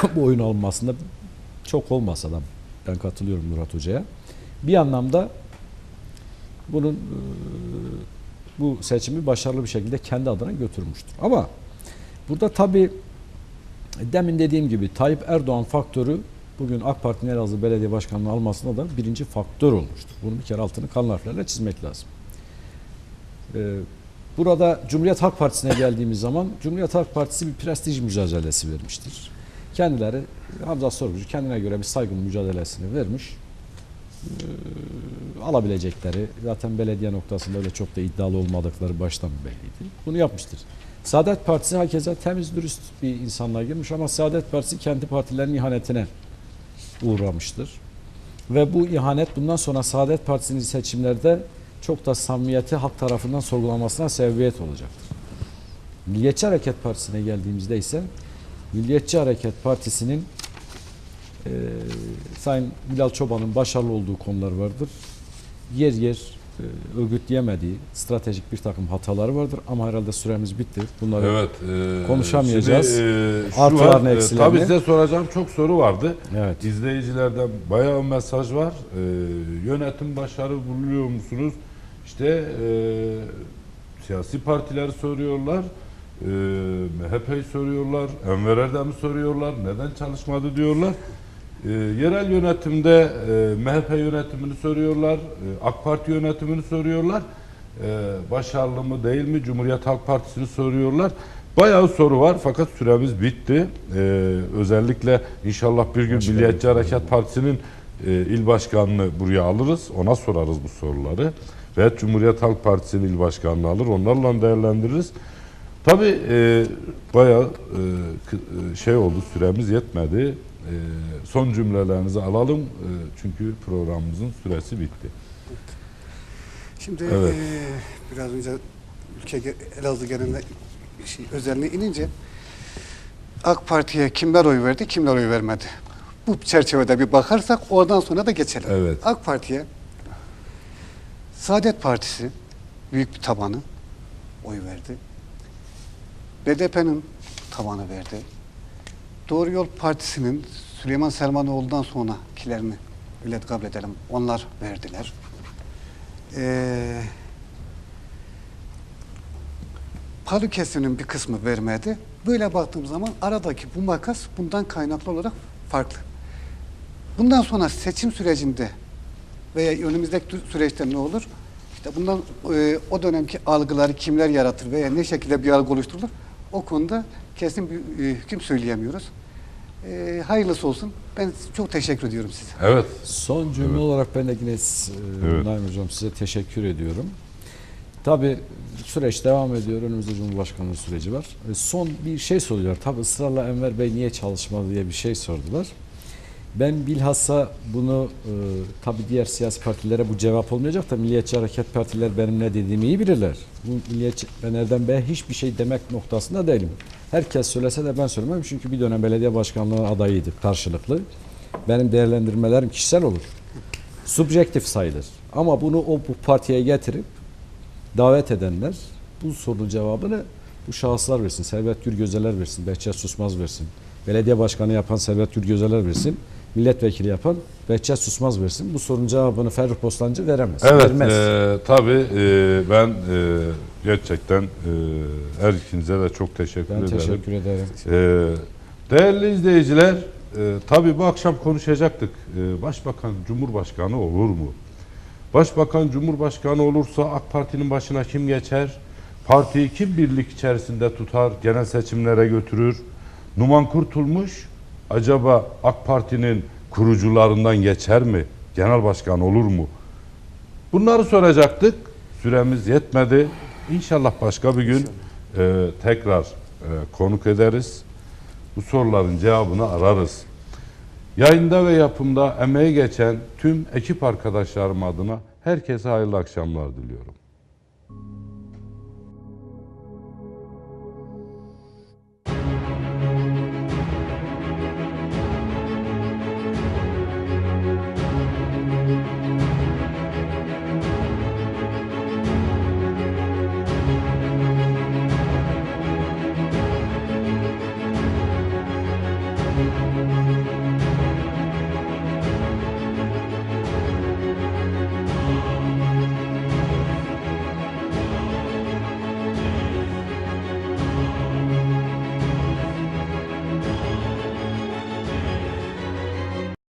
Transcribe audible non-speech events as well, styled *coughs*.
*coughs* bu oyun alınmasında çok olmasa da ben katılıyorum Murat Hoca'ya. Bir anlamda bunun e, bu seçimi başarılı bir şekilde kendi adına götürmüştür. Ama burada tabii demin dediğim gibi Tayyip Erdoğan faktörü bugün AK Parti'nin Elazığ Belediye Başkanlığı almasında da birinci faktör olmuştur. Bunu bir kere altını kalın harflerle çizmek lazım. Ee, burada Cumhuriyet Halk Partisi'ne geldiğimiz zaman Cumhuriyet Halk Partisi bir prestij mücadelesi vermiştir. Kendileri Hamza Sorgucu kendine göre bir saygın mücadelesini vermiş. Ee, alabilecekleri zaten belediye noktasında öyle çok da iddialı olmadıkları baştan belliydi. Bunu yapmıştır. Saadet Partisi herkese temiz dürüst bir insanlar girmiş ama Saadet Partisi kendi partilerinin ihanetine uğramıştır. Ve bu ihanet bundan sonra Saadet Partisi'nin seçimlerde çok da samimiyeti halk tarafından sorgulanmasına sebebiyet olacaktır. Milliyetçi Hareket Partisi'ne geldiğimizde ise Milliyetçi Hareket Partisi'nin e, Sayın Bilal Çoban'ın başarılı olduğu konular vardır. Yer yer e, örgütleyemediği stratejik bir takım hataları vardır ama herhalde süremiz bitti. Bunları Evet. e, Konuşamayacağız. Şimdi, e, şu Artılarını, var, e, eksilerini. Tabii size soracağım çok soru vardı. evet. İzleyicilerden bayağı mesaj var. E, yönetim başarı buluyor musunuz? İşte e, siyasi partileri soruyorlar. E, MHP'yi soruyorlar. Enver Erdem'i soruyorlar. Neden çalışmadı diyorlar. E, yerel yönetimde e, MHP yönetimini soruyorlar. E, AK Parti yönetimini soruyorlar. E, başarılı mı değil mi? Cumhuriyet Halk Partisi'ni soruyorlar. Bayağı soru var fakat süremiz bitti. E, özellikle inşallah bir gün Başka Milliyetçi Hareket Partisi'nin e, il başkanını buraya alırız. Ona sorarız bu soruları. Ve Cumhuriyet Halk Partisi'nin il başkanını alır. Onlarla değerlendiririz. Tabii e, bayağı e, e, şey oldu süremiz yetmedi. E, son cümlelerinizi alalım. E, çünkü programımızın süresi bitti. Şimdi Evet. eee, biraz önce ülke Elazığ genelinde şey, özeline inince AK Parti'ye kimler oy verdi, kimler oy vermedi. Bu çerçevede bir bakarsak oradan sonra da geçelim. Evet. AK Parti'ye Saadet Partisi büyük bir tabanı oy verdi. BDP'nin tabanı verdi. Doğru Yol Partisi'nin Süleyman Selmanoğlu'ndan sonrakilerini öyle kabul edelim. Onlar verdiler. Ee, Balıkesir'in bir kısmı vermedi. Böyle baktığım zaman aradaki bu makas bundan kaynaklı olarak farklı. Bundan sonra seçim sürecinde veya önümüzdeki süreçte ne olur? İşte bundan e, o dönemki algıları kimler yaratır veya ne şekilde bir algı oluşturulur? O konuda kesin bir e, hüküm söyleyemiyoruz. E, hayırlısı olsun. Ben çok teşekkür ediyorum size. Evet. Son cümle Evet. olarak ben de yine e, Evet. Naim Hocam size teşekkür ediyorum. Tabii süreç devam ediyor. Önümüzde Cumhurbaşkanlığı süreci var. E, Son bir şey soruyorlar. Tabii ısrarla Enver Bey niye çalışmadı diye bir şey sordular. Ben bilhassa bunu e, tabii diğer siyasi partilere bu cevap olmayacak da Milliyetçi Hareket Partiler benim ne dediğimi iyi bilirler. Bu Milliyetçi, ben Erdem Bey'e hiçbir şey demek noktasında değilim. Herkes söylese de ben söylemem çünkü bir dönem belediye başkanlığı adayıydı karşılıklı. Benim değerlendirmelerim kişisel olur. Subjektif sayılır. Ama bunu o bu partiye getirip davet edenler bu sorunun cevabını bu şahıslar versin. Servet Gürgözeler versin. Behçet Susmaz versin. Belediye başkanı yapan Servet Gürgözeler versin. Milletvekili yapan Behçet Susmaz versin. Bu sorunun cevabını Ferruh Bostancı veremez. Evet, Vermez. e, tabii e, ben e, gerçekten e, her ikinize de çok teşekkür ben ederim. teşekkür ederim. E, değerli izleyiciler, e, tabii bu akşam konuşacaktık. E, Başbakan, Cumhurbaşkanı olur mu? Başbakan, Cumhurbaşkanı olursa AK Parti'nin başına kim geçer? Partiyi kim birlik içerisinde tutar, genel seçimlere götürür? Numan Kurtulmuş acaba AK Parti'nin kurucularından geçer mi? Genel başkan olur mu? Bunları soracaktık. Süremiz yetmedi. İnşallah başka bir gün e, tekrar e, konuk ederiz. Bu soruların cevabını ararız. Yayında ve yapımda emeği geçen tüm ekip arkadaşlarım adına herkese hayırlı akşamlar diliyorum.